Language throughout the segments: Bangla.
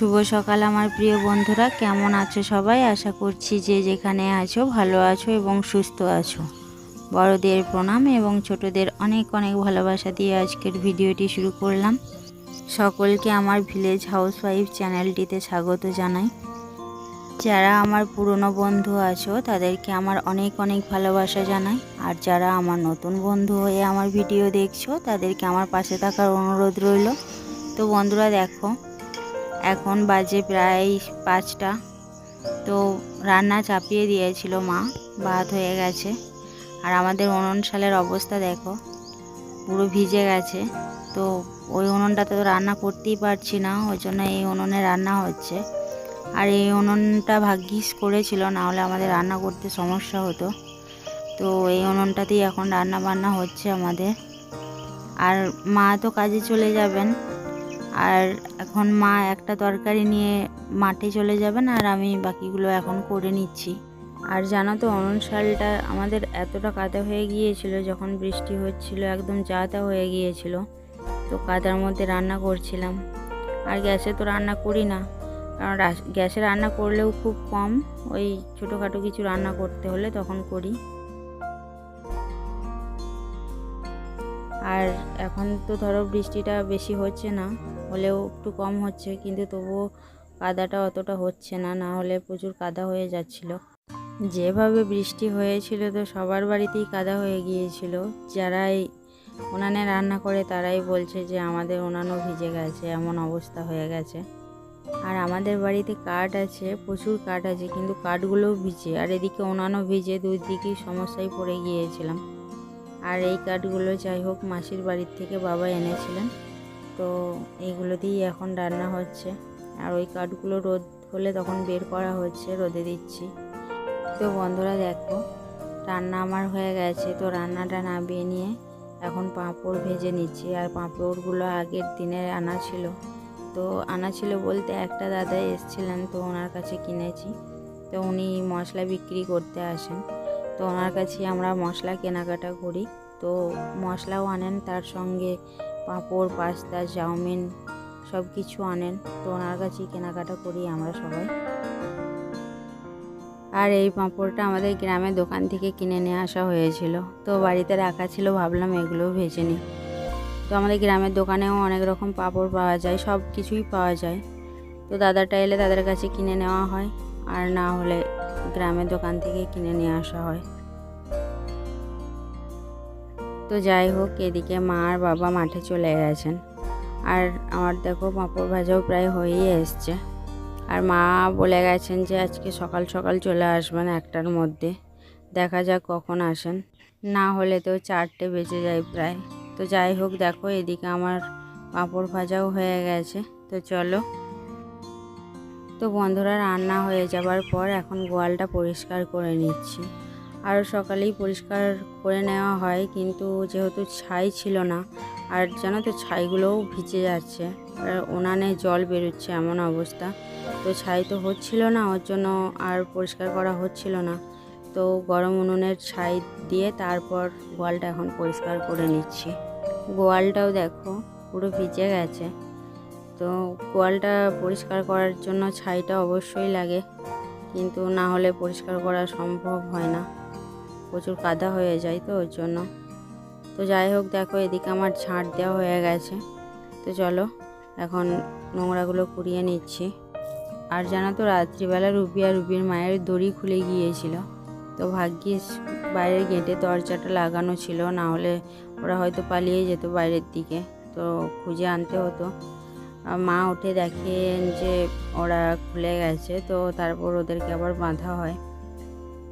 শুভ সকাল আমার প্রিয় বন্ধুরা। কেমন আছো সবাই? আশা করছি যে যেখানে আছো ভালো আছো এবং সুস্থ আছো। বড়দের প্রণাম এবং ছোটদের অনেক অনেক ভালোবাসা দিয়ে আজকের ভিডিওটি শুরু করলাম। সকলকে আমার ভিলেজ হাউস ওয়াইফ চ্যানেলটিতে স্বাগত জানাই। যারা আমার পুরনো বন্ধু আছো, তাদেরকে আমার অনেক অনেক ভালোবাসা জানাই। আর যারা আমার নতুন বন্ধু হয়ে আমার ভিডিও দেখছ, তাদেরকে আমার পাশে থাকার অনুরোধ রইল। তো বন্ধুরা, দেখো এখন বাজে প্রায় পাঁচটা। তো রান্না চাপিয়ে দিয়েছিল মা, ভাত হয়ে গেছে। আর আমাদের উনুন শালের অবস্থা দেখো, পুরো ভিজে গেছে। তো ওই উনুনটাতে তো রান্না করতেই পারছি না, ওই জন্য এই উনুনে রান্না হচ্ছে। আর এই উনুনটা ভাগ্যিস করেছিল না হলে আমাদের রান্না করতে সমস্যা হতো। তো এই উনুনটাতেই এখন রান্না বান্না হচ্ছে আমাদের। আর মা তো কাজে চলে যাবেন আর এখন মা একটা তরকারি নিয়ে মাঠে চলে যাবেন আর আমি বাকিগুলো এখন করে নিচ্ছি। আর জানো তো, অনন শালটা আমাদের এতটা কাদা হয়ে গিয়েছিল, যখন বৃষ্টি হচ্ছিল একদম যাতা হয়ে গিয়েছিল, তো কাদার মধ্যে রান্না করছিলাম। আর গ্যাসে তো রান্না করি না, কারণ গ্যাসে রান্না করলেও খুব কম, ওই ছোটোখাটো কিছু রান্না করতে হলে তখন করি। আর এখন তো ধরো বৃষ্টিটা বেশি হচ্ছে না হলেও একটু কম হচ্ছে, কিন্তু তবুও কাদাটা অতটা হচ্ছে না না হলে প্রচুর কাদা হয়ে যাচ্ছিল। যেভাবে বৃষ্টি হয়েছিল তো সবার বাড়িতেই কাদা হয়ে গিয়েছিল। যারাই উনানে রান্না করে তারাই বলছে যে আমাদের উনানও ভিজে গেছে, এমন অবস্থা হয়ে গেছে। আর আমাদের বাড়িতে কাঠ আছে, প্রচুর কাঠ আছে, কিন্তু কাঠগুলোও ভিজে। আর এদিকে উনানও ভিজে দুই দিকেই সমস্যায় পড়ে গিয়েছিলাম। আর এই কাঠগুলো যাই হোক মাসির বাড়ির থেকে বাবা এনেছিলেন। তো এইগুলো দিয়েই এখন রান্না হচ্ছে। আর ওই কাঠগুলো রোদ হলে তখন বের করা হচ্ছে, রোদে দিচ্ছি। তো বন্ধুরা দেখো, রান্না আমার হয়ে গেছে। তো রান্নাটা নামিয়ে নিয়ে এখন পাঁপড় ভেজে নিচ্ছি। আর পাঁপড়গুলো আগের দিনের আনা ছিল। তো আনা ছিল বলতে একটা দাদা এসছিলেন, তো ওনার কাছে কিনেছি। তো উনি মশলা বিক্রি করতে আসেন। তো ওনার কাছে আমরা মশলা কেনাকাটা করি। তো মশলাও আনেন, তার সঙ্গে পাঁপড়, পাস্তা, চাউমিন সব কিছু আনেন। তো ওনার কাছেই কেনাকাটা করি আমরা সবাই। আর এই পাঁপড়টা আমাদের গ্রামের দোকান থেকে কিনে নিয়ে আসা হয়েছিল। তো বাড়িতে রাখা ছিল, ভাবলাম এগুলোও ভেজে নিই। তো আমাদের গ্রামের দোকানেও অনেক রকম পাঁপড় পাওয়া যায় সব কিছুই পাওয়া যায়। তো দাদাটা এলে তাদের কাছে কিনে নেওয়া হয়, আর না হলে গ্রামের দোকান থেকে কিনে নিয়ে আসা হয়। তো যাই হোক, এদিকে মা আর বাবা মাঠে চলে গেছেন। আর আমার দেখো পাঁপড় ভাজাও প্রায় হয়েই এসছে। আর মা বলে গেছেন যে আজকে সকাল সকাল চলে আসবেন একটার মধ্যে। দেখা যাক কখন আসেন। না হলে তো চারটে বেজে যায় প্রায়। তো যাই হোক, দেখো এদিকে আমার পাঁপড় ভাজাও হয়ে গেছে। তো চলো। তো বন্ধুরা, রান্না হয়ে যাবার পর এখন গোয়ালটা পরিষ্কার করে নিচ্ছি। আরও সকালেই পরিষ্কার করে নেওয়া হয়, কিন্তু যেহেতু ছাই ছিল না, আর জানো তো ছাইগুলোও ভিজে যাচ্ছে, আর উনানে জল বেরোচ্ছে এমন অবস্থা। তো ছাই তো হচ্ছিল না, ওর জন্য আর পরিষ্কার করা হচ্ছিল না। তো গরম উনুনের ছাই দিয়ে তারপর গোয়ালটা এখন পরিষ্কার করে নিচ্ছি। গোয়ালটাও দেখো পুরো ভিজে গেছে। তো গোয়ালটা পরিষ্কার করার জন্য ছাইটা অবশ্যই লাগে, কিন্তু না হলে পরিষ্কার করা সম্ভব হয় না। প্রচুর কাদা হয়ে যায় তো ওর জন্য। তো যাই হোক, দেখো এদিকে আমার ঝাঁট দেওয়া হয়ে গেছে। তো চলো, এখন নোংরাগুলো কুড়িয়ে নিচ্ছি। আর জানো তো, রাত্রিবেলা রুবি আর রুবির মায়ের দড়ি খুলে গিয়েছিল। তো ভাগ্যিস বাইরের গেটে দরজাটা লাগানো ছিল, না হলে ওরা হয়তো পালিয়ে যেত বাইরের দিকে। তো খুঁজে আনতে হতো। মা উঠে দেখেন যে ওরা খুলে গেছে, তো তারপর ওদেরকে আবার বাঁধা হয়।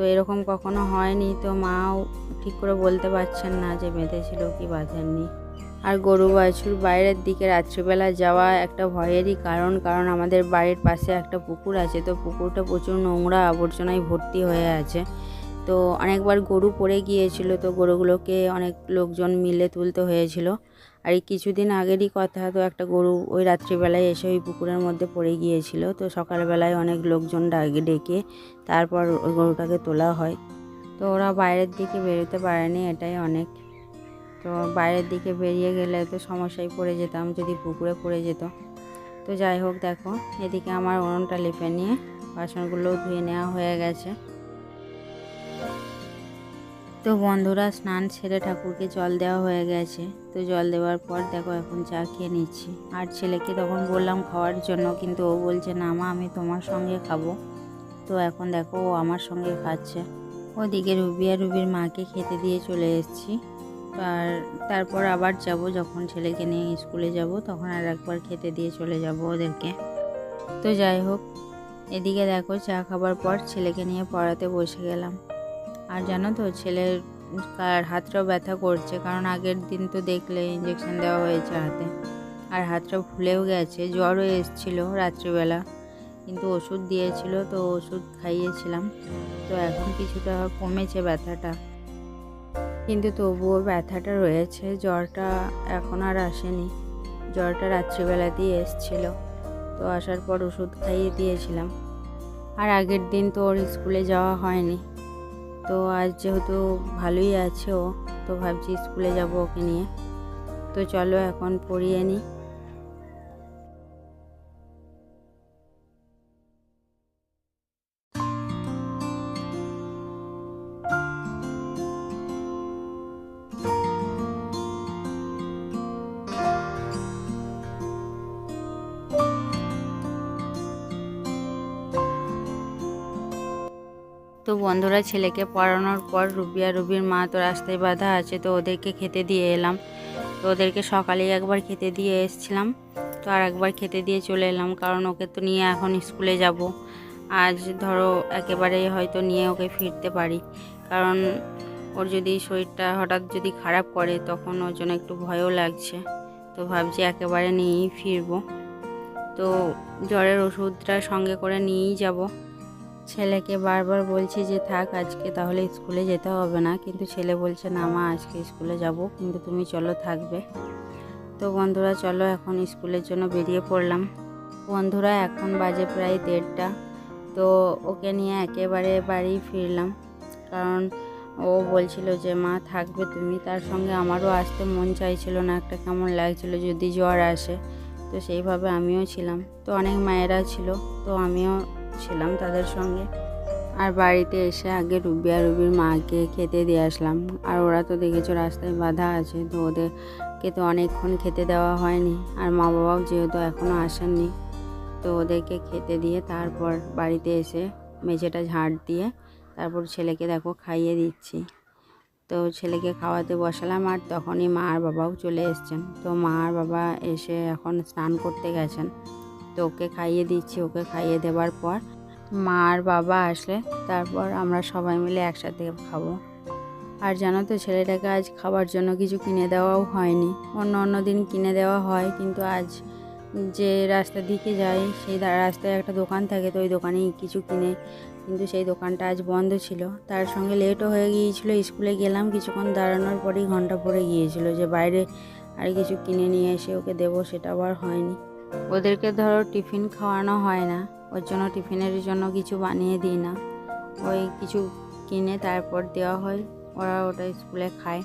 তো এরকম কখনো হয়নি, তো মাও ঠিক করে বলতে পারছেন না যে বেঁধেছিল কি বাঁধেননি। আর গরু বাছুর বাইরের দিকে রাত্রিবেলা যাওয়া একটা ভয়েরই কারণ কারণ আমাদের বাড়ির পাশে একটা পুকুর আছে, তো পুকুরটা প্রচুর নোংরা আবর্জনায় ভর্তি হয়ে আছে। তো অনেকবার গরু পড়ে গিয়েছিল, তো গরুগুলোকে অনেক লোকজন মিলে তুলতে হয়েছিল। আর এই কিছুদিন আগেরই কথা, তো একটা গরু ওই রাত্রিবেলায় এসে ওই পুকুরের মধ্যে পড়ে গিয়েছিল। তো সকালবেলায় অনেক লোকজন ডাকে, ডেকে তারপর ওই গরুটাকে তোলা হয়। তো ওরা বাইরের দিকে বেরোতে পারেনি, এটাই অনেক। তো বাইরের দিকে বেরিয়ে গেলে তো সমস্যায় পড়ে যেতাম, যদি পুকুরে পড়ে যেত। তো যাই হোক, দেখো, এদিকে আমার উনুনটা লেপে নিয়ে বাসনগুলোও ধুয়ে নেওয়া হয়ে গেছে। তো বন্ধুরা স্নান সেরে ঠাকুরকে জল দেওয়া হয়ে গেছে। তো জল দেওয়ার পর দেখো এখন চা খেয়ে নিচ্ছি। আর ছেলেকে তখন বললাম খাওয়ার জন্য, কিন্তু ও বলছে, না মা, আমি তোমার সঙ্গে খাব। তো এখন দেখো ও আমার সঙ্গে খাচ্ছে। ওদিকে রুবি আর রুবির মাকে খেতে দিয়ে চলে এসেছি। আর তারপর আবার যাব যখন ছেলেকে নিয়ে স্কুলে যাব, তখন আর একবার খেতে দিয়ে চলে যাব ওদেরকে। তো যাই হোক, এদিকে দেখো চা খাবার পর ছেলেকে নিয়ে পড়াতে বসে গেলাম। আর জানো তো, ছেলের কার হাতটাও ব্যথা করছে, কারণ আগের দিন তো দেখলে ইঞ্জেকশন দেওয়া হয়েছে হাতে। আর হাতটা ফুলেও গেছে, জ্বরও এসেছিল রাত্রিবেলা। কিন্তু ওষুধ দিয়েছিল, তো ওষুধ খাইয়েছিলাম। তো এখন কিছুটা কমেছে ব্যথাটা। কিন্তু তবুও ব্যথাটা রয়েছে, জ্বরটা এখন আর আসেনি। জ্বরটা রাত্রিবেলাতেই এসছিল। তো আসার পর ওষুধ খাইয়ে দিয়েছিলাম। আর আগের দিন তো ওর স্কুলে যাওয়া হয়নি। তো আজ যেহেতু ভালোই আছে ও, তো ভাবছি স্কুলে যাব ওকে নিয়ে। তো চলো এখন পড়িয়ে নিই। তো বন্ধুরা ছেলেকে পড়ানোর পর রুবি আর রুবির মা তো রাস্তায় বাধা আছে, তো ওদেরকে খেতে দিয়ে এলাম। তো ওদেরকে সকালেই একবার খেতে দিয়ে এসছিলাম। তো আর একবার খেতে দিয়ে চলে এলাম, কারণ ওকে তো নিয়ে এখন স্কুলে যাব। আজ ধরো একেবারে হয়তো নিয়ে ওকে ফিরতে পারি। কারণ ওর যদি শরীরটা হঠাৎ যদি খারাপ করে, তখন ওর জন্য একটু ভয়ও লাগছে। তো ভাবছি একেবারে নিয়েই ফিরবো। তো জ্বরের ওষুধটা সঙ্গে করে নিয়েই যাব। ছেলেকে বারবার বলছি যে, থাক, আজকে তাহলে স্কুলে যেতে হবে না। কিন্তু ছেলে বলছে, না মা, আজকে স্কুলে যাব, কিন্তু তুমি চলো, থাকবে। তো বন্ধুরা, চলো, এখন স্কুলের জন্য বেরিয়ে পড়লাম। বন্ধুরা, এখন বাজে প্রায় দেড়টা। তো ওকে নিয়ে একেবারে বাড়ি ফিরলাম। কারণ ও বলছিল যে, মা, থাকবে তুমি। তার সঙ্গে আমারও আসতে মন চাইছিল না, একটা কেমন লাগছিল যদি জ্বর আসে। তো সেইভাবে আমিও ছিলাম। তো অনেক মায়েরা ছিল, তো আমিও ছিলাম তাদের সঙ্গে। আর বাড়িতে এসে আগে রুবি আর রুবির মাকে খেতে দিয়ে আসলাম। আর ওরা তো দেখেছ রাস্তায় বাধা আছে, তো ওদেরকে তো অনেকক্ষণ খেতে দেওয়া হয়নি। আর মা বাবাও যেহেতু এখনও আসেননি, তো ওদেরকে খেতে দিয়ে তারপর বাড়িতে এসে মেঝেটা ঝাড় দিয়ে তারপর ছেলেকে দেখো খাইয়ে দিচ্ছি। তো ছেলেকে খাওয়াতে বসালাম আর তখনই মা আর বাবাও চলে এসছেন। তো মা আর বাবা এসে এখন স্নান করতে গেছেন। তো ওকে খাইয়ে দিচ্ছি, ওকে খাইয়ে দেওয়ার পর মা আর বাবা আসলে তারপর আমরা সবাই মিলে একসাথে খাব। আর জানো তো ছেলেটাকে আজ খাবার জন্য কিছু কিনে দেওয়াও হয়নি। অন্য অন্য দিন কিনে দেওয়া হয়, কিন্তু আজ যে রাস্তার দিকে যাই সেই রাস্তায় একটা দোকান থাকে, তো ওই দোকানেই কিছু কিনে, কিন্তু সেই দোকানটা আজ বন্ধ ছিল। তার সঙ্গে লেটও হয়ে গিয়েছিল, স্কুলে গেলাম, কিছুক্ষণ দাঁড়ানোর পরেই ঘণ্টা পড়ে গিয়েছিল যে বাইরে আর কিছু কিনে নিয়ে এসে ওকে দেবো সেটাও আর হয়নি। ওদেরকে ধরো টিফিন খাওয়ানো হয় না, ওর জন্য টিফিনের জন্য কিছু বানিয়ে দিই না। ওই কিছু কিনে তারপর দেওয়া হয়, ওরা ওটা স্কুলে খায়।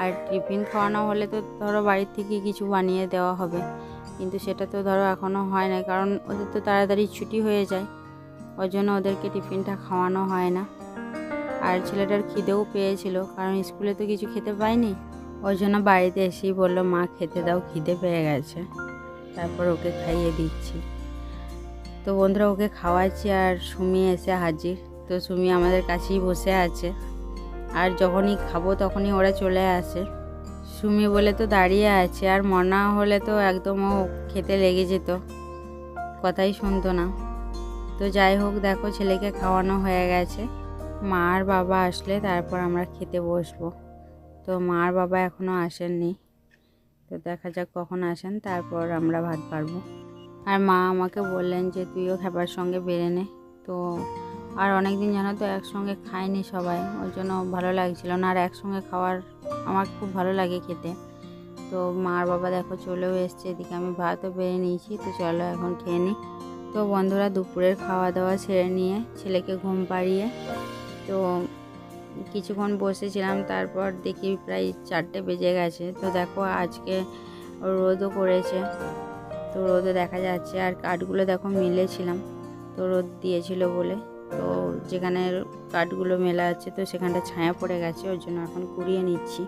আর টিফিন খাওয়ানো হলে তো ধরো বাড়ির থেকে কিছু বানিয়ে দেওয়া হবে। কিন্তু সেটা তো ধরো এখনও হয় না, কারণ ওদের তো তাড়াতাড়ি ছুটি হয়ে যায়। ওর জন্য ওদেরকে টিফিনটা খাওয়ানো হয় না। আর ছেলেটার খিদেও পেয়েছিল, কারণ স্কুলে তো কিছু খেতে পায়নি। ওই জন্য বাড়িতে এসেই বলল, মা, খেতে দাও, খিদে পেয়ে গেছে। তারপর ওকে খাইয়ে দিচ্ছি। তো বন্ধুরা ওকে খাওয়াচ্ছি আর সুমি এসে হাজির। তো সুমি আমাদের কাছেই বসে আছে। আর যখনই খাব তখনই ওরা চলে আসে। সুমি বলে তো দাঁড়িয়ে আছে আর মনা হলে তো একদম ও খেতে লেগে যেত। কথাই শুনতো না। তো যাই হোক, দেখো ছেলেকে খাওয়ানো হয়ে গেছে। মা আর বাবা আসলে তারপর আমরা খেতে বসবো। তো মা আর বাবা এখনও আসেননি। তো দেখা যাক কখন আসেন, তারপর আমরা ভাত পারব। আর মা আমাকে বললেন যে, তুইও খাবার সঙ্গে বেড়ে নে। তো আর অনেক দিন জানো তো একসঙ্গে খাইনি সবাই ওই জন্য ভালো লাগছিল না। আর একসঙ্গে খাওয়ার আমার খুব ভালো লাগে খেতে। তো মা আর বাবা দেখো চলেও এসছে, এদিকে আমি ভাতও বেড়ে নিয়েছি। তো চলো এখন খেয়ে নিই তো বন্ধুরা দুপুরের খাওয়া দাওয়া ছেড়ে নিয়ে ছেলেকে ঘুম পাড়িয়ে, তো কিছুক্ষণ বসেছিলাম, তারপর দেখি প্রায় চারটে বেজে গেছে। তো দেখো আজকে রোদও করেছে, তো রোদে দেখা যাচ্ছে আর কাঠগুলো দেখো মিলেছিলাম, তো রোদ দিয়েছিল বলে। তো যেখানে কাঠগুলো মেলা আছে, তো সেখানটা ছায়া পড়ে গেছে, ওর জন্য এখন কুড়িয়ে নিচ্ছি।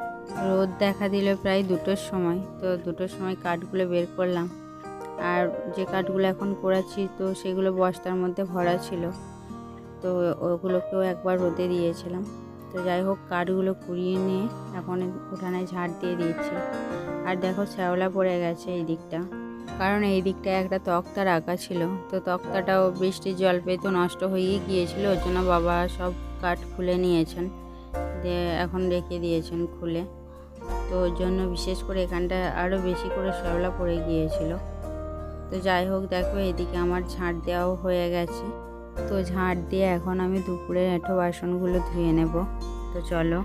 রোদ দেখা দিল প্রায় দুটোর সময়, তো দুটোর সময় কাঠগুলো বের করলাম। আর যে কাঠগুলো এখন করাচ্ছি, তো সেগুলো বস্তার মধ্যে ভরা ছিল, তো ওগুলোকেও একবার রোদে দিয়েছিলাম। তো যাই হোক, কাঠগুলো কুড়িয়ে নিয়ে এখন উঠানে ঝাড় দিয়ে দিয়েছি। আর দেখো শ্যাওলা পড়ে গেছে এই দিকটা। কারণ এই দিকটায় একটা তক্তা রাখা ছিল। তো তক্তাটাও বৃষ্টির জল পেয়ে তো নষ্ট হয়েই গিয়েছিল। ওর জন্য বাবা সব কাঠ খুলে নিয়েছেন। দিয়ে এখন রেখে দিয়েছেন খুলে। তো ওর জন্য বিশেষ করে এখানটা আরও বেশি করে শ্যাওলা পড়ে গিয়েছিল। তো যাই হোক, দেখো এদিকে আমার ঝাঁট দেওয়াও হয়ে গেছে। তো ঝাঁট দিয়ে এখন আমি দুপুরের এঁঠো বাসনগুলো ধুয়ে নেব। তো চলো।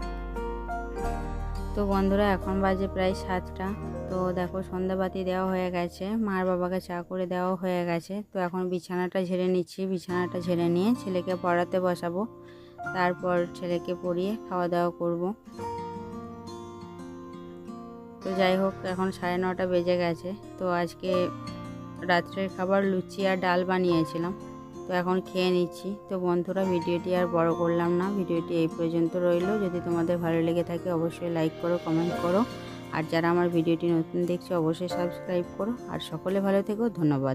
তো বন্ধুরা, এখন বাজে প্রায় সাতটা। তো দেখো, সন্ধ্যাবাতি দেওয়া হয়ে গেছে। মার বাবাকে চা করে দেওয়া হয়ে গেছে। তো এখন বিছানাটা ঝেড়ে নিচ্ছি। বিছানাটা ঝেড়ে নিয়ে ছেলেকে পড়াতে বসাবো। তারপর ছেলেকে পড়িয়ে খাওয়া দাওয়া করব। তো যাই হোক, এখন সাড়ে নটা বেজে গেছে। তো আজকে রাত্রের খাবার লুচি আর ডাল বানিয়েছিলাম। তো এখন খেয়ে নিচ্ছি। তো বন্ধুরা, ভিডিওটি আর বড় করলাম না। ভিডিওটি এই পর্যন্ত রইল। যদি তোমাদের ভালো লেগে থাকে, অবশ্যই লাইক করো কমেন্ট করো। আর যারা আমার ভিডিওটি নতুন দেখছ, অবশ্যই সাবস্ক্রাইব করো। আর সকলে ভালো থেকো। ধন্যবাদ।